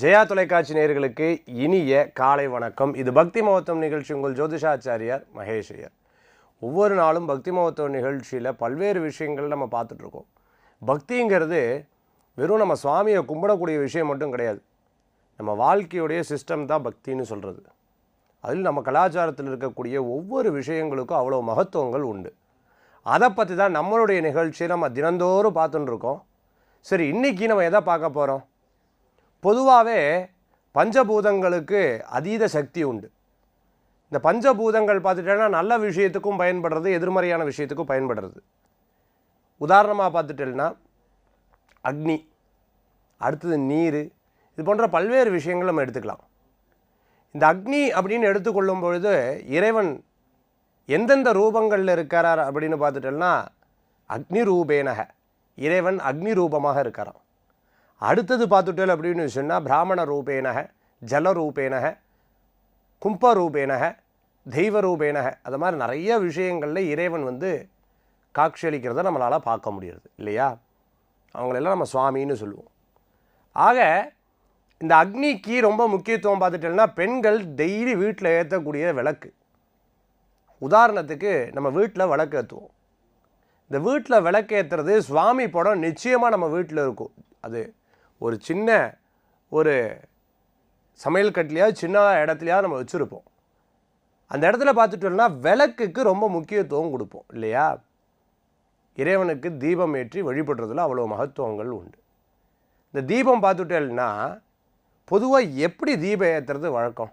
ஜெயா தொலைக்காட்சி நேயர்களுக்கு இனிய காலை வணக்கம். இது பக்தி மகத்துவம் நிகழ்ச்சி. உங்கள் ஜோதிஷாச்சாரியார் மகேஷ் ஐயர். ஒவ்வொரு நாளும் பக்தி மகத்துவம் நிகழ்ச்சியில் பல்வேறு விஷயங்கள் நம்ம பார்த்துட்ருக்கோம். பக்திங்கிறது வெறும் நம்ம சுவாமியை கும்பிடக்கூடிய விஷயம் மட்டும் கிடையாது. நம்ம வாழ்க்கையுடைய சிஸ்டம் தான் பக்தின்னு சொல்கிறது அதில் நம்ம கலாச்சாரத்தில் இருக்கக்கூடிய ஒவ்வொரு விஷயங்களுக்கும் அவ்வளோ மகத்துவங்கள் உண்டு. அதை பற்றி தான் நம்மளுடைய நிகழ்ச்சியை நம்ம தினந்தோறும் பார்த்துட்டுருக்கோம் சரி இன்றைக்கி நம்ம எதை பார்க்க போகிறோம் பொதுவாகவே பஞ்சபூதங்களுக்கு அதீத சக்தி உண்டு. இந்த பஞ்சபூதங்கள் பார்த்துட்டேன்னா நல்ல விஷயத்துக்கும் பயன்படுறது எதிர்மறையான விஷயத்துக்கும் பயன்படுறது. உதாரணமாக பார்த்துட்டேன்னா அக்னி அடுத்தது நீர் இது போன்ற பல்வேறு விஷயங்கள் நம்ம எடுத்துக்கலாம். இந்த அக்னி அப்படின்னு எடுத்துக்கொள்ளும் பொழுது இறைவன் எந்தெந்த ரூபங்களில் இருக்கிறார் அப்படின்னு பார்த்துட்டோம்னா அக்னி ரூபேனக இறைவன் அக்னி ரூபமாக இருக்கிறான். அடுத்தது பார்த்துட்டோம் அப்படின்னு சொன்னால் பிராமண ரூபேனக ஜல ரூபேனக கும்ப ரூபேனக தெய்வ ரூபேனக அது மாதிரி நிறைய விஷயங்களில் இறைவன் வந்து காட்சியளிக்கிறத நம்மளால் பார்க்க முடியுது இல்லையா? அவங்களெல்லாம் நம்ம சுவாமின்னு சொல்லுவோம். ஆக இந்த அக்னிக்கு ரொம்ப முக்கியத்துவம் பார்த்துட்டோம்னா பெண்கள் டெய்லி வீட்டில் ஏற்றக்கூடிய விளக்கு. உதாரணத்துக்கு நம்ம வீட்டில் விளக்கு ஏற்றுவோம் இந்த வீட்டில் விளக்கு ஏற்றுறது சுவாமி படம் நிச்சயமாக நம்ம வீட்டில் இருக்கும். அது ஒரு சின்ன ஒரு சமையல் கட்டிலையாவது சின்ன இடத்துலையா நம்ம வச்சுருப்போம். அந்த இடத்துல பார்த்துட்டோம்னா விளக்குக்கு ரொம்ப முக்கியத்துவம் கொடுப்போம் இல்லையா? இறைவனுக்கு தீபம் ஏற்றி வழிபடுறதுல அவ்வளோ மகத்துவங்கள் உண்டு. இந்த தீபம் பார்த்துட்டோம்னா பொதுவாக எப்படி தீபம் ஏற்றுறது வழக்கம்?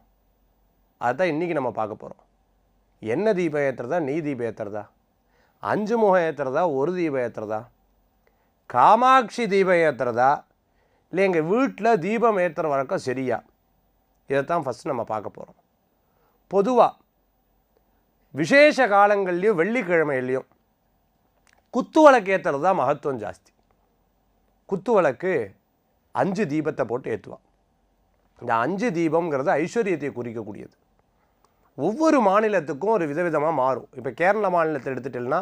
அதுதான் இன்றைக்கி நம்ம பார்க்க போகிறோம் என்ன தீபம் ஏற்றுறதா நீ தீபம் ஏற்றுறதா அஞ்சு முகம் ஏற்றுறதா ஒரு தீபம் ஏற்றுறதா காமாட்சி தீபம் ஏற்றுறதா இல்லை எங்கள் வீட்டில் தீபம் ஏற்றுற வழக்கம் சரியா? இதைத்தான் ஃபஸ்ட் நம்ம பார்க்க போகிறோம் பொதுவாக விசேஷ காலங்கள்லேயும் வெள்ளிக்கிழமையிலையும் குத்து விளக்கு ஏற்றுறது தான் மகத்துவம் ஜாஸ்தி. குத்து விளக்கு அஞ்சு தீபத்தை போட்டு ஏற்றுவான் இந்த அஞ்சு தீபம்ங்கிறது ஐஸ்வர்யத்தை குறிக்கக்கூடியது. ஒவ்வொரு மாநிலத்துக்கும் ஒரு விதவிதமாக மாறும். இப்போ கேரள மாநிலத்தை எடுத்துட்டேன்னா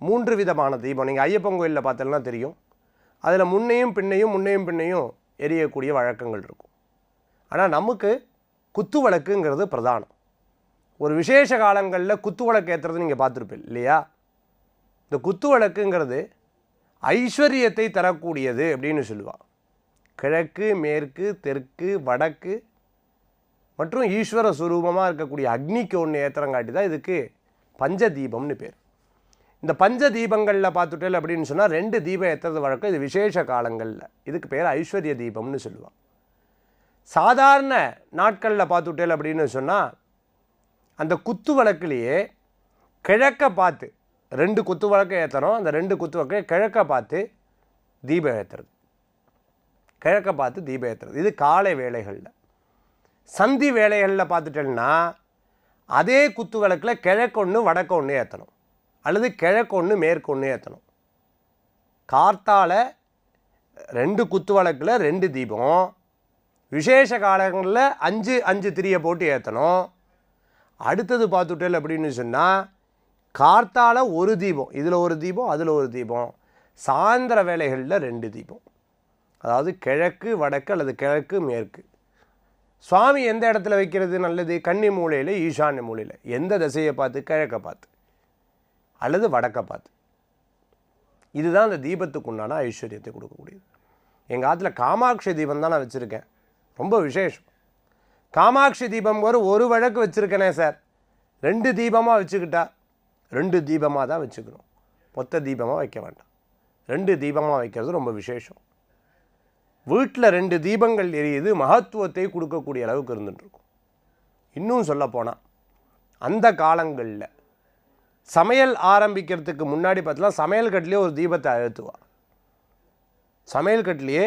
மூன்று விதமான தீபம். நீங்கள் ஐயப்பன் கோயிலில் பார்த்தோம்னா தெரியும். அதில் முன்னையும் பின்னையும் முன்னையும் பின்னையும் எரியக்கூடிய வழக்கங்கள் இருக்கும். ஆனால் நமக்கு குத்து வழக்குங்கிறது பிரதானம். ஒரு விசேஷ காலங்களில் குத்து வழக்கு ஏற்றுறது நீங்கள் பார்த்துருப்பீங்க இல்லையா? இந்த குத்து வழக்குங்கிறது ஐஸ்வர்யத்தை தரக்கூடியது அப்படின்னு சொல்லுவாள் கிழக்கு மேற்கு தெற்கு வடக்கு மற்றும் ஈஸ்வர சுரூபமாக இருக்கக்கூடிய அக்னிக்கு ஒன்று ஏத்திரங்காட்டி தான் இதுக்கு பஞ்சதீபம்னு பேர். இந்த பஞ்ச தீபங்களில் பார்த்துட்டே அப்படின்னு சொன்னால் ரெண்டு தீபம் ஏற்றுறது வழக்கம். இது விசேஷ காலங்களில். இதுக்கு பேர் ஐஸ்வர்ய தீபம்னு சொல்லுவாள் சாதாரண நாட்களில் பார்த்துட்டேல் அப்படின்னு சொன்னால் அந்த குத்து வழக்குலேயே கிழக்க பார்த்து ரெண்டு குத்து வழக்கை ஏற்றுறோம் அந்த ரெண்டு குத்து வழக்கை கிழக்க பார்த்து தீபம் ஏற்றுறது கிழக்க பார்த்து தீபம் ஏற்றுறது இது காலை வேலைகளில் சந்தி வேலைகளில் பார்த்துட்டேன்னா அதே குத்து வழக்கில் கிழக்கு ஒன்று வடக்கு ஒன்று ஏற்றணும் அல்லது கிழக்கு ஒன்று ஏற்றணும் கார்த்தால ரெண்டு குத்து வழக்கில் ரெண்டு தீபம். விசேஷ காலங்களில் அஞ்சு அஞ்சு திரியை போட்டு ஏற்றணும் அடுத்தது பார்த்துட்டேல் அப்படின்னு சொன்னால் கார்த்தால ஒரு தீபம் இதில் ஒரு தீபம் அதில் ஒரு தீபம். சாயந்தர வேலைகளில் ரெண்டு தீபம். அதாவது கிழக்கு வடக்கு அல்லது கிழக்கு மேற்கு. சுவாமி எந்த இடத்துல வைக்கிறது நல்லது? கன்னி மூலையில் ஈசான்ய மூலையில். எந்த திசையை பார்த்து? கிழக்கை பார்த்து. அல்லது வடக்க பார்த்து. இதுதான் அந்த தீபத்துக்கு உண்டான ஐஸ்வர்யத்தை கொடுக்கக்கூடியது. எங்கள் ஆற்றுல காமாட்சி தீபம் தான் நான் வச்சுருக்கேன். ரொம்ப விசேஷம். காமாட்சி தீபம் ஒரு ஒரு வழக்கு வச்சுருக்கேனே சார். ரெண்டு தீபமாக வச்சுக்கிட்டா ரெண்டு தீபமாக தான் வச்சுக்கணும். மொத்த தீபமாக வைக்க வேண்டாம். ரெண்டு தீபமாக வைக்கிறது ரொம்ப விசேஷம். வீட்டில் ரெண்டு தீபங்கள் எரியுது மகத்துவத்தை கொடுக்கக்கூடிய அளவுக்கு இருந்துட்டுருக்கும் இன்னும் சொல்லப்போனால் அந்த காலங்களில் சமையல் ஆரம்பிக்கிறதுக்கு முன்னாடி பார்த்தலாம் சமையல் கட்டிலே ஒரு தீபத்தை அழுத்துவா. சமையல் கட்டிலேயே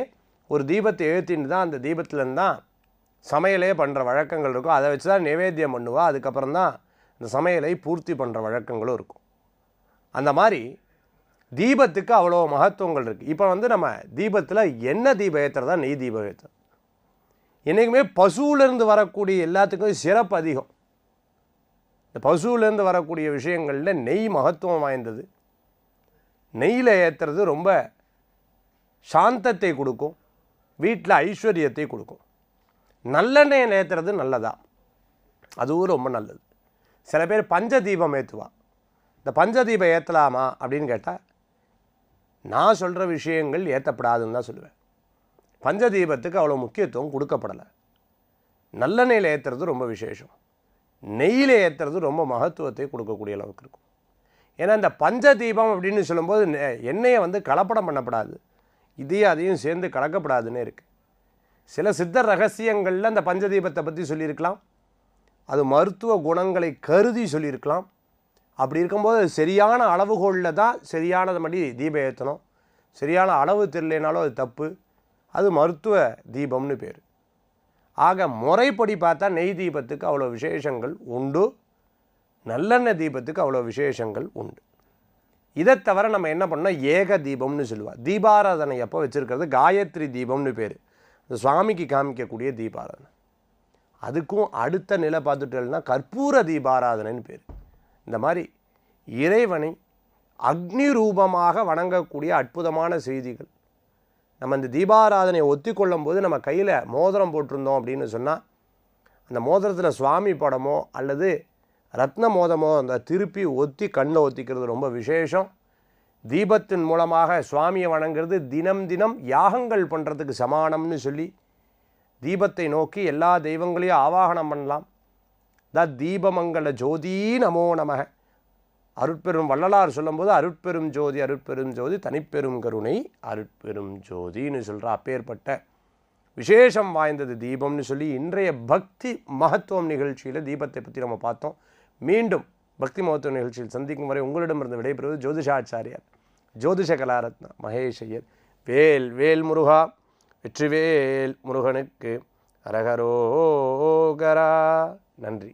ஒரு தீபத்தை எழுத்தின்னு தான் அந்த தீபத்துலேருந்து தான் சமையலே பண்ணுற வழக்கங்கள் இருக்கும். அதை வச்சு தான் நிவேத்தியம் பண்ணுவா. அதுக்கப்புறம் தான் இந்த சமையலை பூர்த்தி பண்ணுற வழக்கங்களும் இருக்கும். அந்த மாதிரி தீபத்துக்கு அவ்வளோ மகத்துவங்கள் இருக்குது இப்போ வந்து நம்ம தீபத்தில் என்ன தீபம் ஏற்றுறதா நெய் தீபம் ஏற்றுறது என்றைக்குமே பசுவிலேருந்து வரக்கூடிய எல்லாத்துக்கும் சிறப்பு அதிகம். இந்த பசுவிலேருந்து வரக்கூடிய விஷயங்களில் நெய் மகத்துவம் வாய்ந்தது. நெய்யில் ஏற்றுறது ரொம்ப சாந்தத்தை கொடுக்கும். வீட்டில் ஐஸ்வர்யத்தை கொடுக்கும். நல்லெண்ணெய் ஏற்றுறது நல்லதா? அதுவும் ரொம்ப நல்லது. சில பேர் பஞ்ச தீபம் ஏற்றுவா இந்த பஞ்ச தீபம் ஏற்றலாமா அப்படின்னு கேட்டால் நான் சொல்கிற விஷயங்கள் ஏற்றப்படாதுன்னு தான் சொல்லுவேன். பஞ்ச தீபத்துக்கு அவ்வளோ முக்கியத்துவம் கொடுக்கப்படலை. நல்லெண்ணெயில் ஏற்றுறது ரொம்ப விசேஷம். நெய்யில் ஏற்றுறது ரொம்ப மகத்துவத்தை கொடுக்கக்கூடிய அளவுக்கு இருக்கும். ஏன்னா இந்த பஞ்ச தீபம் அப்படின்னு சொல்லும்போது நெ- எண்ணெயை வந்து கலப்படம் பண்ணப்படாது. இதையும் அதையும் சேர்ந்து கலக்கப்படாதுன்னு இருக்குது சில சித்த ரகசியங்களில் அந்த பஞ்ச தீபத்தை பற்றி சொல்லியிருக்கலாம். அது மருத்துவ குணங்களை கருதி சொல்லியிருக்கலாம். அப்படி இருக்கும்போது அது சரியான அளவுகோலில் தான் சரியானது மாதிரி தீபம் ஏற்றணும் சரியான அளவு தெரியலனாலும் அது தப்பு. அது மருத்துவ தீபம்னு பேர். ஆக முறைப்படி பார்த்தா நெய் தீபத்துக்கு அவ்வளோ விசேஷங்கள் உண்டு. நல்லெண்ணெய் தீபத்துக்கு அவ்வளோ விசேஷங்கள் உண்டு. இதை தவிர நம்ம என்ன பண்ணோம்? ஏக தீபம்னு சொல்லுவா. தீபாராதனை எப்போ வச்சுருக்கிறது? காயத்ரி தீபம்னு பேர். இந்த சுவாமிக்கு காமிக்கக்கூடிய தீபாராதனை. அதுக்கும் அடுத்த நிலை பார்த்துட்டோம்னா கற்பூர தீபாராதனைன்னு பேர். இந்த மாதிரி இறைவனை அக்னி ரூபமாக வணங்கக்கூடிய அற்புதமான செய்திகள். நம்ம இந்த தீபாராதனையை ஒத்தி போது நம்ம கையில் மோதிரம் போட்டிருந்தோம் அப்படின்னு சொன்னால் அந்த மோதிரத்தில் சுவாமி படமோ அல்லது ரத்ன மோதமோ அந்த திருப்பி ஒத்தி கண்ணை ஒத்திக்கிறது ரொம்ப விசேஷம். தீபத்தின் மூலமாக சுவாமியை வணங்குறது தினம் தினம் யாகங்கள் பண்ணுறதுக்கு சமானம்னு சொல்லி தீபத்தை நோக்கி எல்லா தெய்வங்களையும் ஆவாகனம் பண்ணலாம். த தீபமங்கல ஜோதி நமோ நமக. அருட்பெரும் வள்ளலார் சொல்லும்போது அருட்பெரும் ஜோதி அருட்பெரும் ஜோதி தனிப்பெரும் கருணை அருட்பெரும் ஜோதின்னு சொல்கிற அப்பேற்பட்ட விசேஷம் வாய்ந்தது தீபம்னு சொல்லி இன்றைய பக்தி மகத்துவம் நிகழ்ச்சியில் தீபத்தை பற்றி நம்ம பார்த்தோம். மீண்டும் பக்தி மகத்துவ நிகழ்ச்சியில் சந்திக்கும் வரை உங்களிடமிருந்து விடைபெறுவது ஜோதிஷாச்சாரியார். ஜோதிஷ கலாரத்னா மகேஷ் ஐயர் வேல் வேல் முருகா வெற்றிவேல் முருகனுக்கு அரகரோகரா நன்றி.